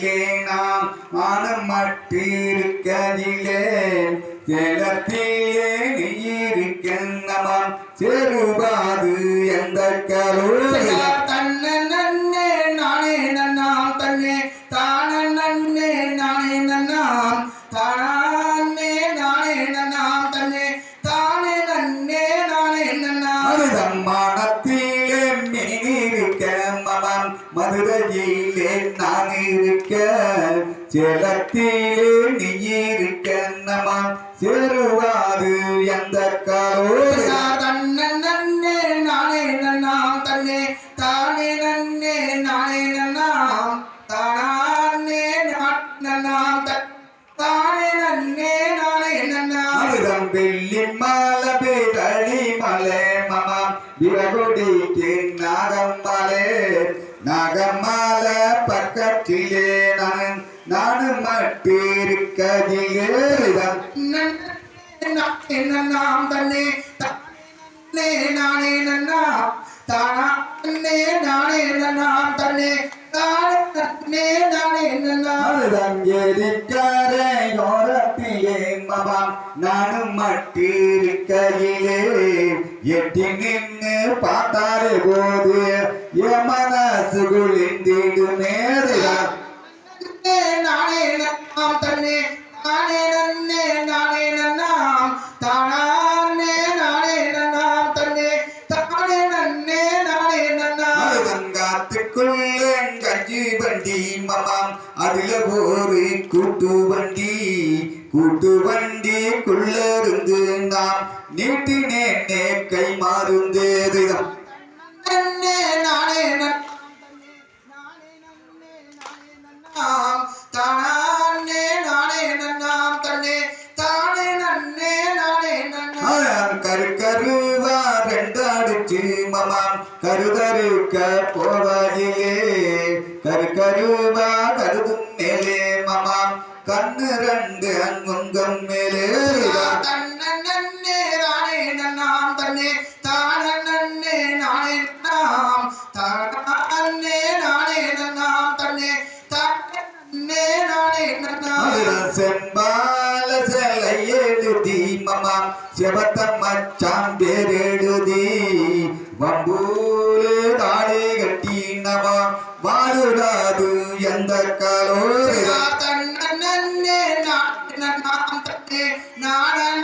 இருக்கையிலே நாம் மானம் மட்டிருக்கையிலே ஜலத்திலே நீ இருக்கின்றமாம் செருபாது எந்த கருள்? மமம் மதுரையிலே நான் இருக்க ஜலத்திலே நீ இருக்க நம்மான் சேருவாது எந்த கருளை பேரழி மம மமம் விரகுடிக்கு நாகம்மலை நாகம்மாலை பக்கத்திலே நான் நானும் மட்டிருக்கதிலேதான் நாம் தன்னே தன்னே நானே நன்னா தானே நானே நன்னாம் தன்னே தானே தன்னே நானே நன்னா அமிர்தம் எரிக்காரே நானும் மட்டிருக்கையிலே எட்டி நின்று பார்த்தாரு போது என் மனசு குளிந்திடு நேர வண்டி மமாம் அதுல ஒரு கூட்டு வண்டி கூட்டு வண்டி குள்ளருந்து நாம் நீட்டினேனே கை மாறுந்தேதுதான் நானே நன்னாம் தானே நானே நன்னாம். தன்னே தானே நன்னே நானே நன்னாம். மமாம். கருதருக்க போவாயிலே. கரு கருவா தன்னே தான நன்னே நானே நன்னாம் தானே நானே நன்னாம். தன்னே தானே நன்னே நானே நன்னாம். செம்பால சிலை எழுதி மமாம். செவத்த மச்சான் பேர் எழுதி. வம்பூரு தாடி கட்டி நமாம் வாழுடாது எந்த காலோரிதான் தன்ன நானே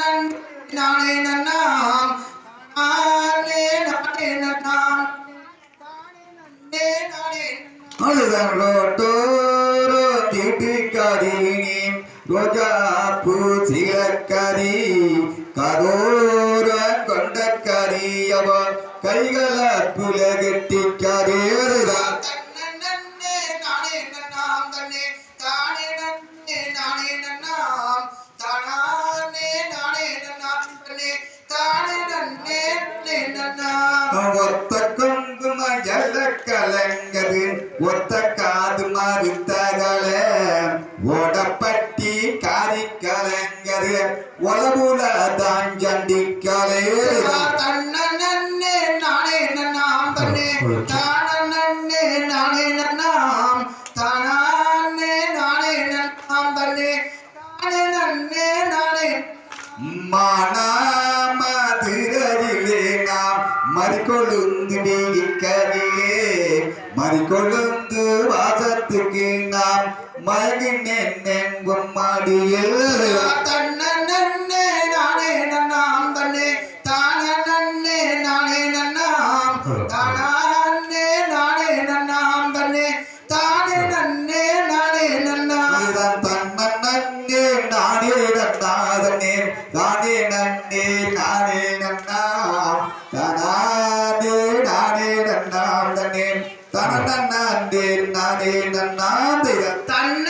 தன்னே நானே நன்னாம். தானே நானே ரோஜா பூ சீலக்கரி கதோர கொண்டக்கரி கைகள தன்னே நன்னாம் தன்னே ஒத்த குங்கும ஜல கலங்கது ஒத்த காது மறுத்தகள ஓடப்பட்டி காரி கலங்கது ஒலபுல தான் கலையேறுதான் தன்னே நானே நன்னாம் தன்னே. தான நன்னே நானே நன்னாம். தானே நானே நன்னாம் தன்னே. தானே நன்னே நானே. மானாமதுரையிலே நாம் மறிக்கொழுந்து வீக்கவிலே மறிக்கொழுந்து வாசத்துக்கு நாம் மயங்கினேன் எங்கும் மாடியில். ತಾಳನೆ ತನ ತನ್ನ ಅಂದೆ ನಾನೇ ನನ್ನ ತನ್ನ